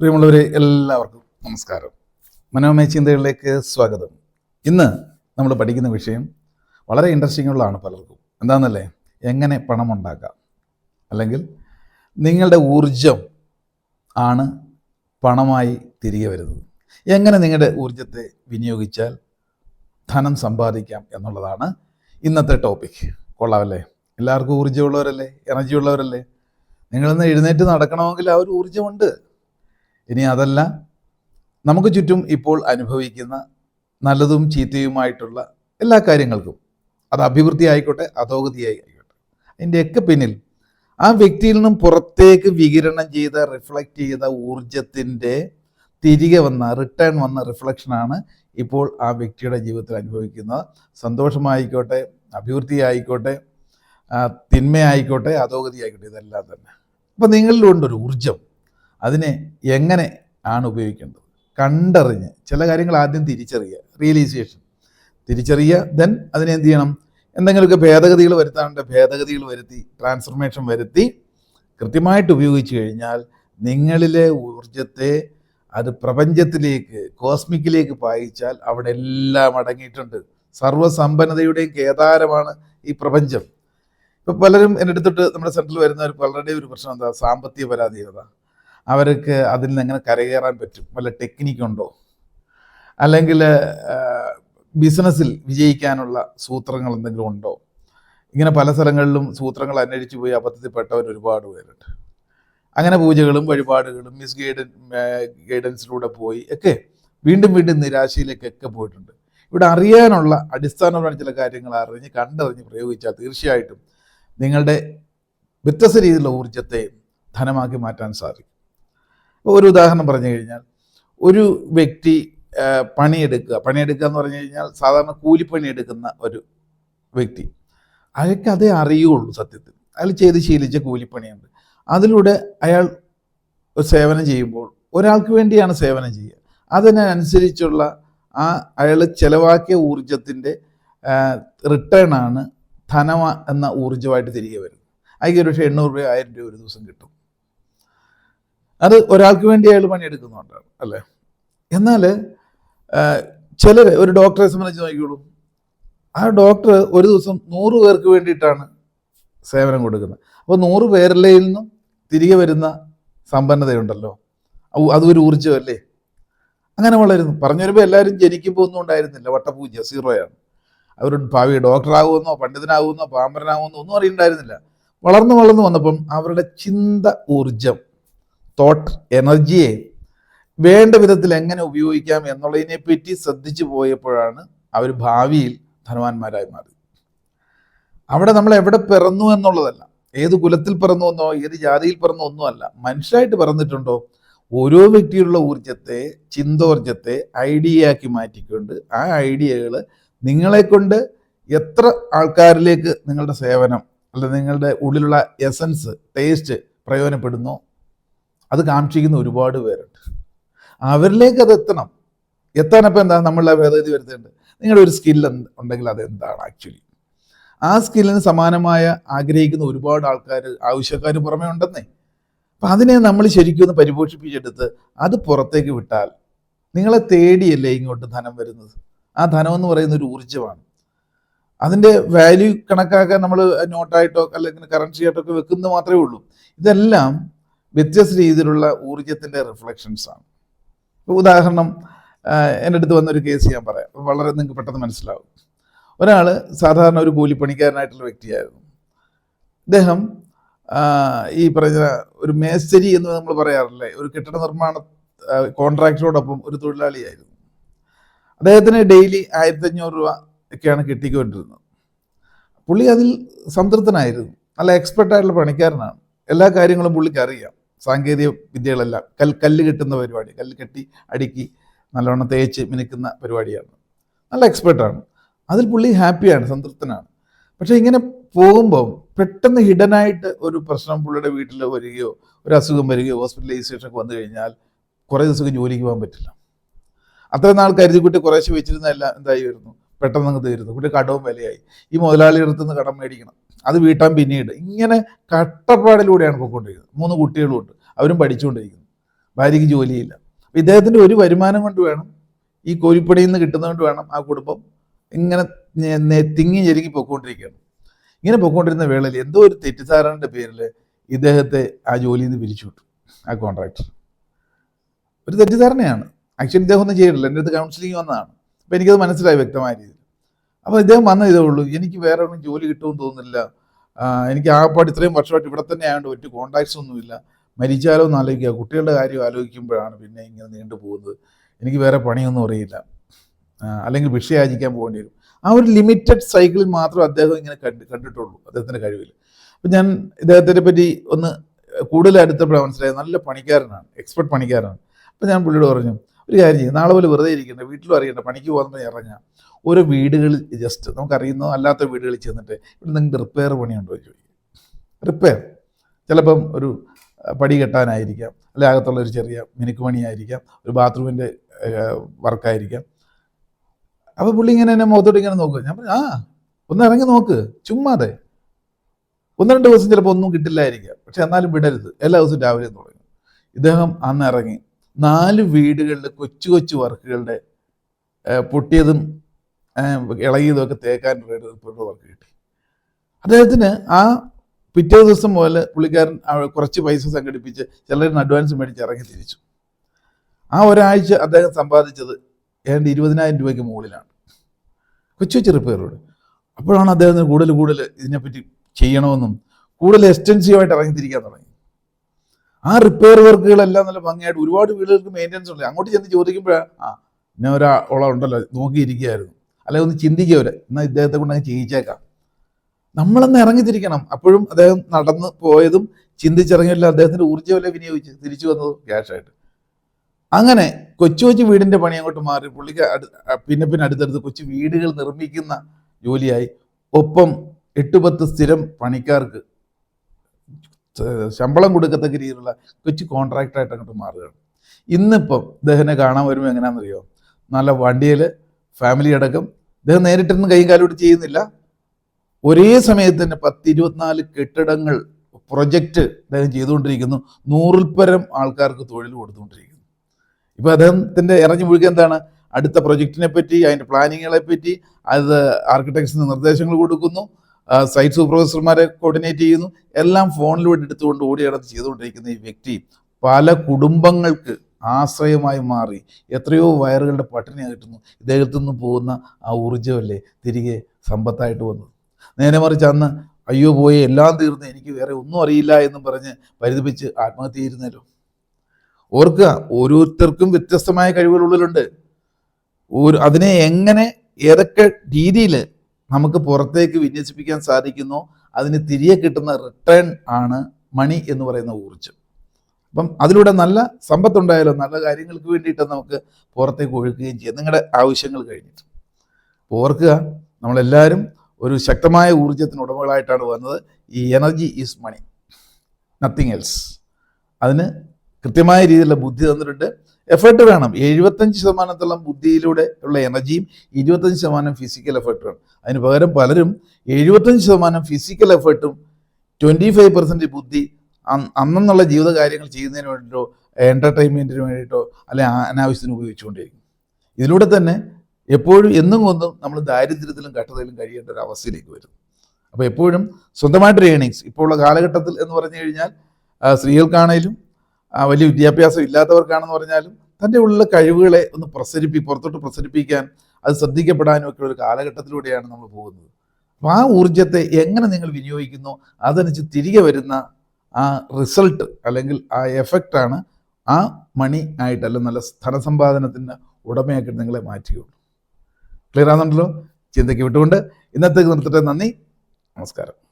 പ്രിയമുള്ളവരെ എല്ലാവർക്കും നമസ്കാരം. മനോമയ ചിന്തകളിലേക്ക് സ്വാഗതം. ഇന്ന് നമ്മൾ പഠിക്കുന്ന വിഷയം വളരെ ഇൻട്രസ്റ്റിംഗ് ഉള്ളതാണ് പലർക്കും. എന്താണെന്നല്ലേ എങ്ങനെ പണം ഉണ്ടാക്കാം? അല്ലെങ്കിൽ നിങ്ങളുടെ ഊർജം ആണ് പണമായി തിരികെ വരുന്നത്. എങ്ങനെ നിങ്ങളുടെ ഊർജത്തെ വിനിയോഗിച്ചാൽ ധനം സമ്പാദിക്കാം എന്നുള്ളതാണ് ഇന്നത്തെ ടോപ്പിക് കൊള്ളാമല്ലേ? എല്ലാവർക്കും ഊർജമുള്ളവരല്ലേ? എനർജി ഉള്ളവരല്ലേ? നിങ്ങളിന്ന് എഴുന്നേറ്റ് നടക്കണമെങ്കിൽ ആ ഒരു ഊർജമുണ്ട്. ഇനി അതല്ല. നമുക്ക് ചുറ്റും ഇപ്പോൾ അനുഭവിക്കുന്ന നല്ലതും ചീത്തയുമായിട്ടുള്ള എല്ലാ കാര്യങ്ങൾക്കും അത് അഭിവൃദ്ധി ആയിക്കോട്ടെ അധോഗതി ആയിക്കോട്ടെ. അതിന്റെയൊക്കെ പിന്നിൽ ആ വ്യക്തിയിൽ നിന്നും പുറത്തേക്ക് വികിരണം ചെയ്ത റിഫ്ലക്റ്റ് ചെയ്ത ഊർജത്തിന്റെ തിരികെ വന്ന റിട്ടേൺ വന്ന റിഫ്ലക്ഷനാണ് ഇപ്പോൾ ആ വ്യക്തിയുടെ ജീവിതത്തിൽ അനുഭവിക്കുന്നത്. സന്തോഷമായിക്കോട്ടെ അഭിവൃദ്ധി ആയിക്കോട്ടെ തിന്മയായിക്കോട്ടെ അധോഗതി ആയിക്കോട്ടെ ഇതെല്ലാം തന്നെ. അപ്പം നിങ്ങളിലുണ്ടൊരു ഊർജം അതിനെ എങ്ങനെ ആണ് ഉപയോഗിക്കേണ്ടത്? കണ്ടറിഞ്ഞ് ചില കാര്യങ്ങൾ ആദ്യം തിരിച്ചറിയുക. റിയലൈസേഷൻ തിരിച്ചറിയുക ദെൻ അതിനെ എന്ത് ചെയ്യണം? എന്തെങ്കിലുമൊക്കെ ഭേദഗതികൾ വരുത്താനുണ്ട്. ഭേദഗതികൾ വരുത്തി ട്രാൻസ്ഫർമേഷൻ വരുത്തി കൃത്യമായിട്ട് ഉപയോഗിച്ചു കഴിഞ്ഞാൽ നിങ്ങളിലെ ഊർജത്തെ അത് പ്രപഞ്ചത്തിലേക്ക് കോസ്മിക്കിലേക്ക് പായിച്ചാൽ അവിടെ എല്ലാം അടങ്ങിയിട്ടുണ്ട്. സർവസമ്പന്നതയുടെയും കേദാരമാണ് ഈ പ്രപഞ്ചം. ഇപ്പം പലരും എന്റെ അടുത്തിട്ട് നമ്മുടെ സെൻട്രിൽ വരുന്നവർ പലരുടെയും ഒരു പ്രശ്നം എന്താ? സാമ്പത്തിക പരാധീനത. അവർക്ക് അതിൽ നിന്ന് എങ്ങനെ കരകയറാൻ പറ്റും? വല്ല ടെക്നിക്കുണ്ടോ അല്ലെങ്കിൽ ബിസിനസ്സിൽ വിജയിക്കാനുള്ള സൂത്രങ്ങൾ എന്തെങ്കിലും ഉണ്ടോ? ഇങ്ങനെ പല സ്ഥലങ്ങളിലും സൂത്രങ്ങൾ അന്വേഷിച്ചു പോയി അബദ്ധത്തിൽപ്പെട്ടവർ ഒരുപാട് പേരുണ്ട്. അങ്ങനെ പൂജകളും വഴിപാടുകളും മിസ് ഗൈഡൻ ഗൈഡൻസിലൂടെ പോയി ഒക്കെ വീണ്ടും വീണ്ടും നിരാശയിലേക്കൊക്കെ പോയിട്ടുണ്ട്. ഇവിടെ അറിയാനുള്ള അടിസ്ഥാനപരമായ ചില കാര്യങ്ങൾ അറിഞ്ഞ് കണ്ടറിഞ്ഞ് പ്രയോഗിച്ചാൽ തീർച്ചയായിട്ടും നിങ്ങളുടെ വ്യത്യസ്ത രീതിയിലുള്ള ഊർജത്തെ ധനമാക്കി മാറ്റാൻ സാധിക്കും. ഒരു ഉദാഹരണം പറഞ്ഞു കഴിഞ്ഞാൽ ഒരു വ്യക്തി പണിയെടുക്കുക. പണിയെടുക്കുക എന്ന് പറഞ്ഞു കഴിഞ്ഞാൽ സാധാരണ കൂലിപ്പണി എടുക്കുന്ന ഒരു വ്യക്തി. അയാൾക്ക് അതേ അറിയുള്ളൂ സത്യത്തിൽ. അയാൾ ചെയ്ത് ശീലിച്ച കൂലിപ്പണിയുണ്ട്. അതിലൂടെ അയാൾ സേവനം ചെയ്യുമ്പോൾ ഒരാൾക്ക് വേണ്ടിയാണ് സേവനം ചെയ്യുക. അതിനനുസരിച്ചുള്ള ആ അയാൾ ചിലവാക്കിയ ഊർജത്തിന്റെ റിട്ടേൺ ആണ് ധനമ എന്ന ഊർജമായിട്ട് തിരികെ വരുന്നത്. അയാൾക്ക് ഒരു പക്ഷേ എണ്ണൂറ് രൂപ ആയിരം രൂപ ഒരു ദിവസം കിട്ടും. അത് ഒരാൾക്ക് വേണ്ടി അയാൾ പണിയെടുക്കുന്നുണ്ടാണ് അല്ലേ? എന്നാൽ ചിലർ ഒരു ഡോക്ടറെ സംബന്ധിച്ച് നോക്കിക്കോളൂ. ആ ഡോക്ടർ ഒരു ദിവസം നൂറ് പേർക്ക് വേണ്ടിയിട്ടാണ് സേവനം കൊടുക്കുന്നത്. അപ്പോൾ നൂറ് പേരിലേ നിന്നും തിരികെ വരുന്ന സമ്പന്നതയുണ്ടല്ലോ. അതൊരു ഊർജമല്ലേ? അങ്ങനെ വളരുന്നു. പറഞ്ഞു വരുമ്പോൾ എല്ലാവരും ജനിക്കുമ്പോൾ ഒന്നും ഉണ്ടായിരുന്നില്ല. വട്ടപൂജ്യ സീറോയാണ്. അവർ ഭാവി ഡോക്ടറാകുമെന്നോ പണ്ഡിതനാകുമെന്നോ പാമ്പരനാകുമെന്നോ ഒന്നും അറിയണ്ടായിരുന്നില്ല. വളർന്നു വളർന്നു വന്നപ്പം അവരുടെ ചിന്ത ഊർജം തോട്ട് എനർജിയെ വേണ്ട വിധത്തിൽ എങ്ങനെ ഉപയോഗിക്കാം എന്നുള്ളതിനെ പറ്റി ശ്രദ്ധിച്ചു പോയപ്പോഴാണ് അവർ ഭാവിയിൽ ധനവാന്മാരായി മാറി. അവിടെ നമ്മൾ എവിടെ പിറന്നു എന്നുള്ളതല്ല. ഏത് കുലത്തിൽ പിറന്നു എന്നോ ഏത് ജാതിയിൽ പിറന്നു ഒന്നുമല്ല മനുഷ്യരായിട്ട് പിറന്നിട്ടുണ്ടോ? ഓരോ വ്യക്തിയുള്ള ഊർജത്തെ ചിന്തോർജത്തെ ഐഡിയയാക്കി മാറ്റിക്കൊണ്ട് ആ ഐഡിയകൾ നിങ്ങളെ കൊണ്ട് എത്ര ആൾക്കാരിലേക്ക് നിങ്ങളുടെ സേവനം അല്ല നിങ്ങളുടെ ഉള്ളിലുള്ള എസൻസ് ടേസ്റ്റ് പ്രയോജനപ്പെടുന്നോ അത് കാക്ഷിക്കുന്ന ഒരുപാട് പേരുണ്ട്. അവരിലേക്ക് അത് എത്തണം. എത്താനപ്പോൾ എന്താ? നമ്മളെ ഭേദഗതി വരുത്തേണ്ടത്. നിങ്ങളുടെ ഒരു സ്കിൽ ഉണ്ടെങ്കിൽ അത് എന്താണ് ആക്ച്വലി ആ സ്കില്ലിന് സമാനമായ ആഗ്രഹിക്കുന്ന ഒരുപാട് ആൾക്കാർ ആവശ്യക്കാർ പുറമേ ഉണ്ടെന്നേ. അപ്പം അതിനെ നമ്മൾ ശരിക്കും ഒന്ന് പരിപോഷിപ്പിച്ചെടുത്ത് അത് പുറത്തേക്ക് വിട്ടാൽ നിങ്ങളെ തേടിയല്ലേ ഇങ്ങോട്ട് ധനം വരുന്നത്? ആ ധനം എന്ന് പറയുന്ന ഒരു ഊർജമാണ്. അതിന്റെ വാല്യൂ കണക്കാക്കാൻ നമ്മൾ നോട്ടായിട്ടോ അല്ലെങ്കിൽ കറൻസി ആയിട്ടോ ഒക്കെ വെക്കുന്നത് മാത്രമേ ഉള്ളൂ. ഇതെല്ലാം വ്യത്യസ്ത രീതിയിലുള്ള ഊർജത്തിന്റെ റിഫ്ലക്ഷൻസ് ആണ്. ഉദാഹരണം എന്റെ അടുത്ത് വന്നൊരു കേസ് ഞാൻ പറയാം. വളരെ നിങ്ങൾക്ക് പെട്ടെന്ന് മനസ്സിലാവും. ഒരാൾ സാധാരണ ഒരു കൂലിപ്പണിക്കാരനായിട്ടുള്ള വ്യക്തിയായിരുന്നു. അദ്ദേഹം ഈ പറഞ്ഞ ഒരു മേസ്തരി എന്ന് നമ്മൾ പറയാറില്ലേ ഒരു കെട്ടിട നിർമ്മാണ കോൺട്രാക്ടറോടൊപ്പം ഒരു തൊഴിലാളിയായിരുന്നു. അദ്ദേഹത്തിന് ഡെയിലി ആയിരത്തി അഞ്ഞൂറ് രൂപ ഒക്കെയാണ് കിട്ടിക്കൊണ്ടിരുന്നത്. പുള്ളി അതിൽ സംതൃപ്തനായിരുന്നു. നല്ല എക്സ്പെർട്ടായിട്ടുള്ള പണിക്കാരനാണ്. എല്ലാ കാര്യങ്ങളും പുള്ളിക്ക് അറിയാം. സാങ്കേതിക വിദ്യകളെല്ലാം കൽ കല്ല് കെട്ടുന്ന പരിപാടി കല്ല് കെട്ടി അടുക്കി നല്ലോണം തേച്ച് മിനുക്കുന്ന പരിപാടിയാണ്. നല്ല എക്സ്പെർട്ടാണ്. അതിൽ പുള്ളി ഹാപ്പിയാണ് സംതൃപ്തനാണ്. പക്ഷേ ഇങ്ങനെ പോകുമ്പോൾ പെട്ടെന്ന് ഹിഡനായിട്ട് ഒരു പ്രശ്നം പുള്ളിയുടെ വീട്ടിൽ വരികയോ ഒരു അസുഖം വരികയോ ഹോസ്പിറ്റലൈസേഷനൊക്കെ വന്നു കഴിഞ്ഞാൽ കുറേ ദിവസം ജോലിക്ക് പോകാൻ പറ്റില്ല. അത്രയും നാൾ കരുതിക്കുട്ടി കുറേശ്ശെ വെച്ചിരുന്ന എല്ലാം എന്തായി വരുന്നു? പെട്ടെന്ന് അങ്ങ് തീരുന്നു. പിന്നെ കടവും വിലയായി. ഈ മുതലാളിയുടെ നിന്ന് കടം മേടിക്കണം. അത് വീട്ടാൻ പിന്നീട്. ഇങ്ങനെ കട്ടപ്പാടിലൂടെയാണ് പോയിക്കൊണ്ടിരിക്കുന്നത്. മൂന്ന് കുട്ടികളുമുണ്ട്. അവരും പഠിച്ചുകൊണ്ടിരിക്കുന്നു. ഭാര്യയ്ക്ക് ജോലിയില്ല. അപ്പം ഇദ്ദേഹത്തിന്റെ ഒരു വരുമാനം കൊണ്ട് വേണം ഈ കോരിപ്പടിയിൽ നിന്ന് കിട്ടുന്നതുകൊണ്ട് വേണം ആ കുടുംബം ഇങ്ങനെ തിങ്ങി ഞെരുങ്ങി പൊയ്ക്കൊണ്ടിരിക്കുകയാണ്. ഇങ്ങനെ പൊയ്ക്കൊണ്ടിരുന്ന വേളയിൽ എന്തോ ഒരു തെറ്റിദ്ധാരണയുടെ പേരിൽ ഇദ്ദേഹത്തെ ആ ജോലിയിൽ നിന്ന് പിരിച്ചു വിട്ടു ആ കോൺട്രാക്ടർ. ഒരു തെറ്റിദ്ധാരണയാണ്. ആക്ച്വലി ഇദ്ദേഹം ഒന്നും ചെയ്തിട്ടില്ല. എന്റെ അടുത്ത് കൗൺസിലിംഗ് വന്നതാണ്. അപ്പോൾ എനിക്കത് മനസ്സിലായി വ്യക്തമായ രീതിയിൽ. അപ്പോൾ ഇദ്ദേഹം വന്ന ഇതേ ഉള്ളൂ. എനിക്ക് വേറെ ഒന്നും ജോലി കിട്ടുമെന്ന് തോന്നുന്നില്ല. എനിക്ക് ആകപ്പാട് ഇത്രയും വർഷമായിട്ട് ഇവിടെ തന്നെ ആയതുകൊണ്ട് ഒറ്റ കോൺടാക്ട്സ് ഒന്നുമില്ല മരിച്ചാലോ എന്ന് ആലോചിക്കുക. കുട്ടികളുടെ കാര്യം ആലോചിക്കുമ്പോഴാണ് പിന്നെ ഇങ്ങനെ നീണ്ടു പോകുന്നത്. എനിക്ക് വേറെ പണിയൊന്നും അറിയില്ല. അല്ലെങ്കിൽ വിഷയാചിക്കാൻ പോകേണ്ടി വരും. ആ ഒരു ലിമിറ്റഡ് സൈക്കിളിൽ മാത്രം അദ്ദേഹം ഇങ്ങനെ കണ്ട് കണ്ടിട്ടുള്ളൂ അദ്ദേഹത്തിന്റെ കഴിവിൽ. അപ്പം ഞാൻ ഇദ്ദേഹത്തിനെ പറ്റി ഒന്ന് കൂടുതൽ അടുത്തപ്പോഴാണ് മനസ്സിലായത്. നല്ല പണിക്കാരനാണ്. എക്സ്പെർട്ട് പണിക്കാരനാണ്. അപ്പം ഞാൻ പുള്ളിയോട് പറഞ്ഞു ഒരു കാര്യം ചെയ്യും. നാളെ പോലെ വെറുതെ ഇരിക്കണ്ട. വീട്ടിലും അറിയണ്ട. പണിക്ക് പോകുന്ന ഇറങ്ങുക ഓരോ വീടുകളിൽ ജസ്റ്റ് നമുക്കറിയുന്നോ അല്ലാത്ത വീടുകളിൽ ചെന്നിട്ട് ഇവിടെ നിങ്ങൾക്ക് റിപ്പയർ പണിയുണ്ടോ എന്ന് ചോദിക്കും. റിപ്പയർ ചിലപ്പം ഒരു പടി കെട്ടാനായിരിക്കാം. അല്ലെ അകത്തുള്ള ഒരു ചെറിയ മിനുക്ക് പണിയായിരിക്കാം ഒരു ബാത്റൂമിന്റെ വർക്കായിരിക്കാം. അപ്പോൾ പുള്ളി ഇങ്ങനെ എന്നെ മുഖത്തോട്ട് ഇങ്ങനെ നോക്കുക ഞാൻ പറഞ്ഞു ആ ഒന്ന് ഇറങ്ങി നോക്ക്. ചുമ്മാതെ ഒന്ന് രണ്ട് ദിവസം ചിലപ്പോൾ ഒന്നും കിട്ടില്ലായിരിക്കാം. പക്ഷെ എന്നാലും വിടരുത്. എല്ലാ ദിവസവും രാവിലെ തുടങ്ങും. ഇദ്ദേഹം അന്ന് ഇറങ്ങി. നാല് വീടുകളിൽ കൊച്ചു കൊച്ചു വർക്കുകളുടെ പൊട്ടിയതും ഇളകിയതും ഒക്കെ തേക്കാൻ വർക്ക് കിട്ടി. അദ്ദേഹത്തിന് ആ പിറ്റേ ദിവസം മുതൽ പുള്ളിക്കാരൻ കുറച്ച് പൈസ സംഘടിപ്പിച്ച് ചിലരും അഡ്വാൻസ് മേടിച്ച് ഇറങ്ങി തിരിച്ചു. ആ ഒരാഴ്ച അദ്ദേഹം സമ്പാദിച്ചത് ഏതാണ്ട് ഇരുപതിനായിരം രൂപയ്ക്ക് മുകളിലാണ്. കൊച്ചു കൊച്ചു റിപ്പയറോട്. അപ്പോഴാണ് അദ്ദേഹത്തിന് കൂടുതൽ കൂടുതൽ ഇതിനെപ്പറ്റി ചെയ്യണമെന്നും കൂടുതൽ എക്സ്റ്റൻസീവായിട്ട് ഇറങ്ങി തിരിക്കാൻ തുടങ്ങി. ആ റിപ്പയർ വർക്കുകളെല്ലാം നല്ല ഭംഗിയായിട്ട് ഒരുപാട് വീടുകൾക്ക് മെയിന്റെനൻസ് ഉണ്ട്. അങ്ങോട്ട് ചെന്ന് ചോദിക്കുമ്പോഴാണ് ആ ഇന്ന ഒരാളുണ്ടല്ലോ നോക്കിയിരിക്കുകയായിരുന്നു. അല്ലെങ്കിൽ ഒന്ന് ചിന്തിക്കുക എന്നാൽ ഇദ്ദേഹത്തെ കൊണ്ട് അങ്ങ് ചെയ്യിച്ചേക്കാം. നമ്മളെന്ന് ഇറങ്ങിത്തിരിക്കണം. അപ്പോഴും അദ്ദേഹം നടന്ന് പോയതും ചിന്തിച്ചിറങ്ങിയല്ല അദ്ദേഹത്തിന്റെ ഊർജമല്ലേ വിനിയോഗിച്ച് തിരിച്ചു വന്നത് ക്യാഷായിട്ട് അങ്ങനെ കൊച്ചു കൊച്ചു വീടിന്റെ പണി അങ്ങോട്ട് മാറി. പുള്ളിക്ക് പിന്നെ പിന്നെ അടുത്തടുത്ത് കൊച്ചു വീടുകൾ നിർമ്മിക്കുന്ന ജോലിയായി. ഒപ്പം എട്ട് പത്ത് സ്ഥിരം പണിക്കാർക്ക് ശമ്പളം കൊടുക്കത്തക്ക രീതിയിലുള്ള കൊച്ചു കോൺട്രാക്ടറായിട്ട് അങ്ങോട്ട് മാറുകയാണ്. ഇന്നിപ്പം ഇദ്ദേഹത്തിനെ കാണാൻ വരുമ്പോൾ എങ്ങനെയാണെന്നറിയോ നല്ല വണ്ടിയിൽ ഫാമിലി അടക്കം ഇദ്ദേഹം നേരിട്ടൊന്നും കൈയും കാലോട്ട് ചെയ്യുന്നില്ല. ഒരേ സമയത്ത് തന്നെ പത്ത് ഇരുപത്തിനാല് കെട്ടിടങ്ങൾ പ്രൊജക്റ്റ് അദ്ദേഹം ചെയ്തുകൊണ്ടിരിക്കുന്നു. പരം ആൾക്കാർക്ക് തൊഴിൽ കൊടുത്തുകൊണ്ടിരിക്കുന്നു. ഇപ്പം അദ്ദേഹത്തിന്റെ ഇറങ്ങി മുഴുകി എന്താണ്? അടുത്ത പ്രൊജക്റ്റിനെ പറ്റി അതിന്റെ പ്ലാനിങ്ങുകളെ പറ്റി അത് ആർക്കിടെക്ട്സിന് നിർദ്ദേശങ്ങൾ കൊടുക്കുന്നു. സൈറ്റ് സൂപ്പർവൈസർമാരെ കോർഡിനേറ്റ് ചെയ്യുന്നു. എല്ലാം ഫോണിലൂടെ എടുത്തുകൊണ്ട് ഓടിയടത്ത് ചെയ്തുകൊണ്ടിരിക്കുന്ന ഈ വ്യക്തി പല കുടുംബങ്ങൾക്ക് ആശ്രയമായി മാറി എത്രയോ വയറുകളുടെ പട്ടിണി അകറ്റുന്നു ഇദ്ദേഹത്തു നിന്ന് പോകുന്ന ആ ഊർജമല്ലേ തിരികെ സമ്പത്തായിട്ട് വന്നത്. നേരെ മറിച്ച് അന്ന് അയ്യോ പോയി എല്ലാം തീർന്ന് എനിക്ക് വേറെ ഒന്നും അറിയില്ല എന്നും പറഞ്ഞ് പരിതപിച്ച് ആത്മഹത്യ ചെയ്യുന്നല്ലോ ഓർക്കുക ഓരോരുത്തർക്കും വ്യത്യസ്തമായ കഴിവുകൾ ഉള്ളിലുണ്ട് ഒരു അതിനെ എങ്ങനെ ഏതൊക്കെ രീതിയിൽ നമുക്ക് പുറത്തേക്ക് വിന്യസിപ്പിക്കാൻ സാധിക്കുന്നു. അതിന് തിരികെ കിട്ടുന്ന റിട്ടേൺ ആണ് മണി എന്ന് പറയുന്ന ഊർജം. അപ്പം അതിലൂടെ നല്ല സമ്പത്തുണ്ടായാലോ നല്ല കാര്യങ്ങൾക്ക് വേണ്ടിയിട്ട് നമുക്ക് പുറത്തേക്ക് ഒഴുക്കുകയും ചെയ്യാം. നിങ്ങളുടെ ആവശ്യങ്ങൾ കഴിഞ്ഞിട്ട്. ഓർക്കുക നമ്മളെല്ലാവരും ഒരു ശക്തമായ ഊർജത്തിന് ഉടമകളായിട്ടാണ് വന്നത്. ഈ energy is money nothing else അതിന് കൃത്യമായ രീതിയിലുള്ള ബുദ്ധി തന്നിട്ടുണ്ട്. എഫേർട്ട് വേണം. എഴുപത്തഞ്ച് ശതമാനത്തോളം ബുദ്ധിയിലൂടെ ഉള്ള എനർജിയും ഇരുപത്തഞ്ച് ശതമാനം ഫിസിക്കൽ എഫേർട്ട് അതിന് പകരം പലരും എഴുപത്തഞ്ച് ശതമാനം ഫിസിക്കൽ എഫേർട്ടും ട്വന്റി ഫൈവ് പെർസെന്റ് ബുദ്ധി അന്ന് അന്നെന്നുള്ള ജീവിത കാര്യങ്ങൾ ചെയ്യുന്നതിന് വേണ്ടിയിട്ടോ എന്റർടൈൻമെന്റിന് വേണ്ടിയിട്ടോ അല്ലെ അനാവശ്യത്തിന് ഉപയോഗിച്ചുകൊണ്ടിരിക്കും. ഇതിലൂടെ തന്നെ എപ്പോഴും എന്നും കൊന്നും നമ്മൾ ദാരിദ്ര്യത്തിലും കട്ടതയിലും കഴിയേണ്ട ഒരു അവസ്ഥയിലേക്ക് വരും. അപ്പോൾ എപ്പോഴും സ്വന്തമായിട്ട് ഏണിങ്സ് ഇപ്പോൾ ഉള്ള കാലഘട്ടത്തിൽ എന്ന് പറഞ്ഞു കഴിഞ്ഞാൽ സ്ത്രീകൾക്കാണേലും വലിയ വിദ്യാഭ്യാസം ഇല്ലാത്തവർക്കാണെന്ന് പറഞ്ഞാലും തന്റെ ഉള്ള കഴിവുകളെ ഒന്ന് പ്രസരിപ്പി പുറത്തോട്ട് പ്രസരിപ്പിക്കാൻ അത് ശ്രദ്ധിക്കപ്പെടാനും ഒക്കെ ഒരു കാലഘട്ടത്തിലൂടെയാണ് നമ്മൾ പോകുന്നത്. അപ്പം ആ ഊർജത്തെ എങ്ങനെ നിങ്ങൾ വിനിയോഗിക്കുന്നു അതനുസരിച്ച് തിരികെ വരുന്ന ആ റിസൾട്ട് അല്ലെങ്കിൽ ആ എഫക്റ്റാണ് ആ മണി ആയിട്ടല്ല നല്ല ധനസമ്പാദനത്തിന്റെ ഉടമയാക്കി നിങ്ങളെ മാറ്റുകയുള്ളൂ ക്ലിയർ ആണെന്നുണ്ടല്ലോ ചിന്തയ്ക്ക് വിട്ടുകൊണ്ട് ഇന്നത്തേക്ക് നിർത്തട്ടെ. നന്ദി. നമസ്കാരം.